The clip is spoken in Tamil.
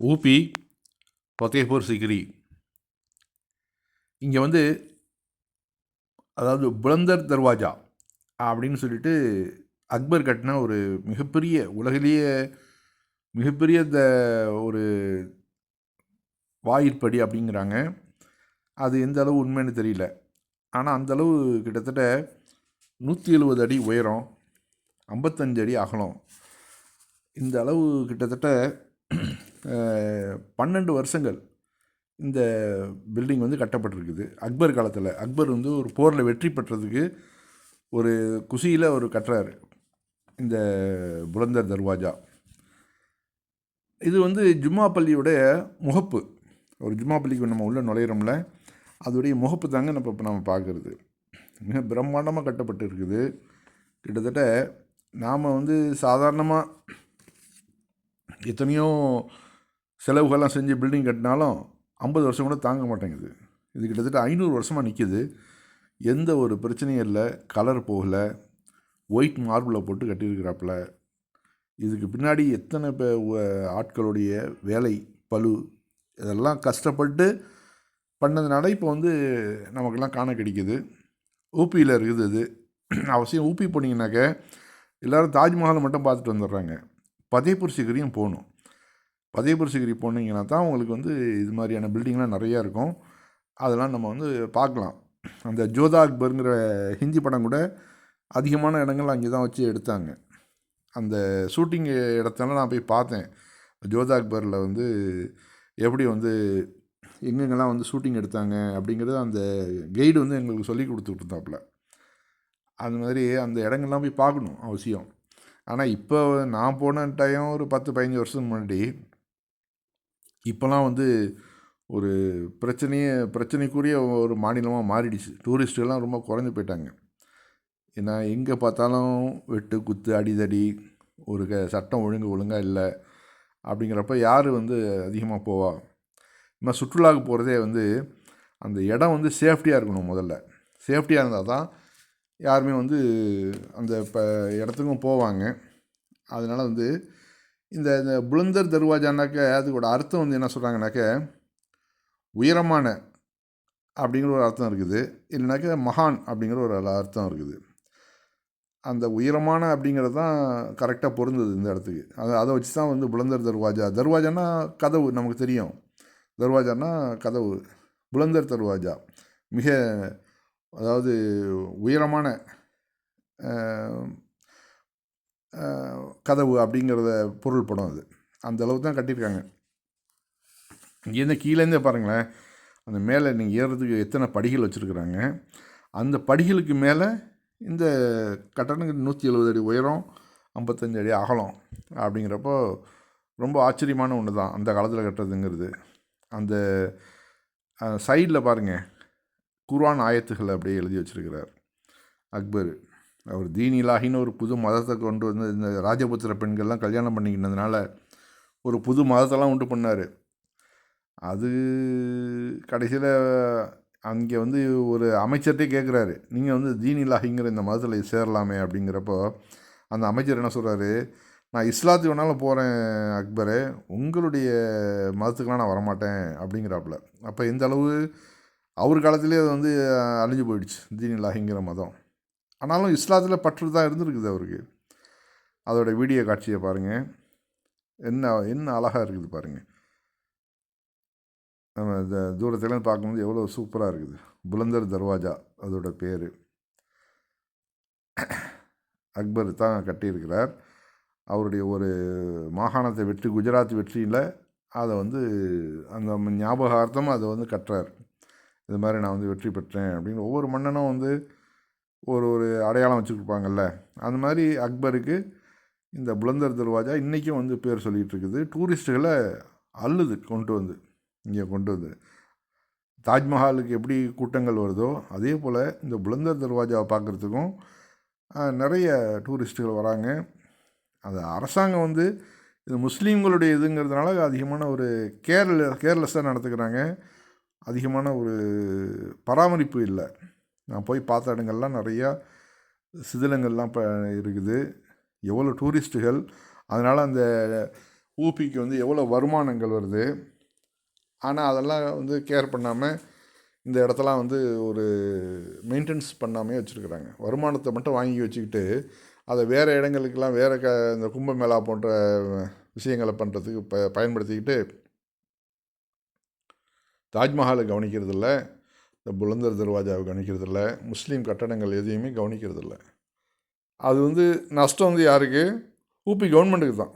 ஊபி ஃபத்தேபூர் சிக்ரி. இங்கே வந்து அதாவது புலந்தர் தர்வாஜா அப்படின்னு சொல்லிட்டு அக்பர் கட்டின ஒரு மிகப்பெரிய உலகிலேயே மிகப்பெரிய இந்த ஒரு வாயிற்படி அப்படிங்கிறாங்க. அது எந்த அளவு உண்மைன்னு தெரியல. ஆனால் அந்த அளவு கிட்டத்தட்ட நூற்றி எழுபது அடி உயரம் ஐம்பத்தஞ்சு அடி அகலம். இந்த அளவு கிட்டத்தட்ட பன்னெண்டு வருஷங்கள் இந்த பில்டிங் வந்து கட்டப்பட்டிருக்குது. அக்பர் காலத்தில். அக்பர் வந்து ஒரு போரில் வெற்றி பெற்றதுக்கு ஒரு குசியில் ஒரு கட்டுறாரு. இந்த புலந்தர் தர்வாஜா. இது வந்து ஜும்மா பள்ளியுடைய முகப்பு. ஒரு ஜும்மா பள்ளிக்கு நம்ம உள்ளே நுழையிறோம்ல அதோடைய முகப்பு தாங்க நம்ம இப்போ நம்ம பார்க்குறது மிக பிரம்மாண்டமாக கட்டப்பட்டு இருக்குது கிட்டத்தட்ட நாம் வந்து சாதாரணமாக எத்தனையோ செலவுகள்லாம் செஞ்சு பில்டிங் கட்டினாலும் ஐம்பது வருஷம் கூட தாங்க மாட்டேங்குது. இது கிட்டத்தட்ட ஐநூறு வருஷமாக நிற்கிது எந்த ஒரு பிரச்சனையும் இல்லை. கலர் போகலை. ஒயிட் மார்பிளை போட்டு கட்டியிருக்கிறாப்புல. இதுக்கு பின்னாடி எத்தனை பே ஆட்களுடைய வேலை பளு இதெல்லாம் கஷ்டப்பட்டு பண்ணதுனால இப்போ வந்து நமக்கெல்லாம் காண கிடைக்குது. ஊப்பியில் இருக்குது இது. அவசியம் ஊப்பி போனீங்கன்னாக்க எல்லோரும் தாஜ்மஹாலை மட்டும் பார்த்துட்டு வந்துடுறாங்க பதேபூர் சிகரியும் போகணும். பதேபூர் சிகரி போனீங்கன்னா தான் உங்களுக்கு வந்து இது மாதிரியான பில்டிங்லாம் நிறையா இருக்கும். அதெல்லாம் நம்ம வந்து பார்க்கலாம். அந்த ஜோதா அக்பருங்கிற ஹிந்தி படம் கூட அதிகமான இடங்கள் அங்கே தான் வச்சு எடுத்தாங்க. அந்த ஷூட்டிங் இடத்தெல்லாம் நான் போய் பார்த்தேன். ஜோதா அக்பரில் வந்து எப்படி வந்து எங்கெங்கெல்லாம் வந்து ஷூட்டிங் எடுத்தாங்க அப்படிங்கிறது அந்த கைடு வந்து எங்களுக்கு சொல்லி கொடுத்துட்டு இருந்தாப்புல அது மாதிரி அந்த இடங்கள்லாம் போய் பார்க்கணும் அவசியம். ஆனால் இப்போ நான் போன டைம் ஒரு பத்து பதினஞ்சு வருஷத்துக்கு முன்னாடி இப்போலாம் வந்து ஒரு பிரச்சனையே பிரச்சனைக்குரிய ஒரு மாநிலமாக மாறிடுச்சு. டூரிஸ்ட்டுகள்லாம் ரொம்ப குறைஞ்சி போயிட்டாங்க. ஏன்னா எங்கே பார்த்தாலும் வெட்டு குத்து அடிதடி ஒரு க சட்டம் ஒழுங்கு ஒழுங்காக இல்லை அப்படிங்கிறப்ப யார் வந்து அதிகமாக போவா? நம்ம சுற்றுலாவுக்கு போகிறதே வந்து அந்த இடம் வந்து சேஃப்டியாக இருக்கணும் முதல்ல. சேஃப்டியாக இருந்தால் தான் யாருமே வந்து அந்த இப்போ இடத்துக்கும் போவாங்க. அதனால் வந்து இந்த இந்த புலந்தர் தர்வாஜானாக்க அதுக்கோட அர்த்தம் வந்து என்ன சொல்கிறாங்கனாக்க உயரமான அப்படிங்கிற ஒரு அர்த்தம் இருக்குது. இல்லைனாக்க மகான் அப்படிங்கிற ஒரு அர்த்தம் இருக்குது. அந்த உயரமான அப்படிங்கிறது தான் கரெக்டாக பொருந்தது இந்த இடத்துக்கு. அதை அதை வச்சு தான் வந்து புலந்தர் தர்வாஜா தர்வாஜானா கதவு நமக்கு தெரியும். தர்வாஜானா கதவு புலந்தர் தர்வாஜா. மிக அதாவது உயரமான கதவு அப்படிங்கிறத பொருள் படம் அது. அந்த அளவுக்கு தான் கட்டியிருக்காங்க. இங்கேருந்து கீழேருந்தே பாருங்களேன். அந்த மேலே நீங்கள் ஏறுறதுக்கு எத்தனை படிகள் வச்சுருக்குறாங்க. அந்த படிகளுக்கு மேலே இந்த கட்டணங்கள் நூற்றி எழுபது அடி உயரம் ஐம்பத்தஞ்சு அடி அகலம் அப்படிங்கிறப்போ ரொம்ப ஆச்சரியமான ஒன்று தான் அந்த காலத்தில் கட்டுறதுங்கிறது. அந்த சைடில் பாருங்கள் குர்வான் ஆயத்துகளை அப்படியே எழுதி வச்சுருக்கிறார். அக்பர். அவர் தீனிலாகின்னு ஒரு புது மதத்தை கொண்டு வந்து இந்த ராஜபுத்திர பெண்கள்லாம் கல்யாணம் பண்ணிக்கினதுனால ஒரு புது மதத்தெல்லாம் உண்டு பண்ணார். அது கடைசியில் அங்கே வந்து ஒரு அமைச்சர்கிட்டே கேட்குறாரு நீங்கள் வந்து தீனிலாகிங்கிற இலாஹிங்கிற இந்த மதத்தில் சேரலாமே அப்படிங்கிறப்போ அந்த அமைச்சர் என்ன சொல்கிறாரு நான் இஸ்லாத்துக்கு வேணாலும் போகிறேன் அக்பரே உங்களுடைய மதத்துக்கெலாம் நான் வரமாட்டேன் அப்படிங்கிறாப்புல. அப்போ எந்த அளவு அவர் காலத்திலே அது வந்து அழிஞ்சு போயிடுச்சு தீனிலாகிங்கிற மதம். ஆனாலும் இஸ்லாத்தில் பற்று தான் இருந்திருக்குது அவருக்கு. அதோட வீடியோ காட்சியை பாருங்கள் என்ன என்ன அழகாக இருக்குது பாருங்கள் நம்ம இந்த தூரத்துலேருந்து பார்க்கும்போது எவ்வளோ சூப்பராக இருக்குது. புலந்தர் தர்வாஜா அதோட பேர். அக்பர் தான் கட்டியிருக்கிறார். அவருடைய ஒரு மாகாணத்தை வெற்றி குஜராத் வெற்றியில் அதை வந்து அந்த ஞாபகார்த்தமாக அதை வந்து கட்டுறார். இது மாதிரி நான் வந்து வெற்றி பெற்றேன் அப்படின்னு ஒவ்வொரு மன்னனும் வந்து ஒரு ஒரு அடையாளம் வச்சுருப்பாங்கல்ல அந்த மாதிரி அக்பருக்கு இந்த புலந்தர் தர்வாஜா இன்றைக்கும் வந்து பேர் சொல்லிகிட்டு இருக்குது டூரிஸ்ட்டுகளை அள்ளுது கொண்டு வந்து இங்கே கொண்டு வந்து. தாஜ்மஹாலுக்கு எப்படி கூட்டங்கள் வருதோ அதே போல் இந்த புலந்தர் தர்வாஜாவை பார்க்குறதுக்கும் நிறைய டூரிஸ்ட்டுகள் வராங்க. அது அரசாங்கம் வந்து இது முஸ்லீம்களுடைய இதுங்கிறதுனால அதிகமான ஒரு கேர்ல கேர்லெஸ்ஸாக நடத்துக்கிறாங்க அதிகமான ஒரு பராமரிப்பு இல்லை. நான் போய் பார்த்த இடங்கள்லாம் நிறையா சிதிலங்கள்லாம் இப்போ இருக்குது. எவ்வளோ டூரிஸ்ட்டுகள் அதனால் அந்த ஊபிக்கு வந்து எவ்வளோ வருமானங்கள் வருது. ஆனால் அதெல்லாம் வந்து கேர் பண்ணாமல் இந்த இடத்தெல்லாம் வந்து ஒரு மெயின்டெனன்ஸ் பண்ணாமே வச்சுருக்குறாங்க. வருமானத்தை மட்டும் வாங்கி வச்சுக்கிட்டு அதை வேறு இடங்களுக்கெல்லாம் வேறு க இந்த கும்பமேளா போன்ற விஷயங்களை பண்ணுறதுக்கு ப பயன்படுத்திக்கிட்டு தாஜ்மஹாலை கவனிக்கிறதில்ல. இந்த புலந்தர் தர்வாஜாவை கவனிக்கிறதில்ல முஸ்லீம் கட்டடங்கள் எதையுமே கவனிக்கிறதில்ல. அது வந்து நஷ்டம் வந்து யாருக்கு? ஊபி கவர்மெண்ட்டுக்கு தான்.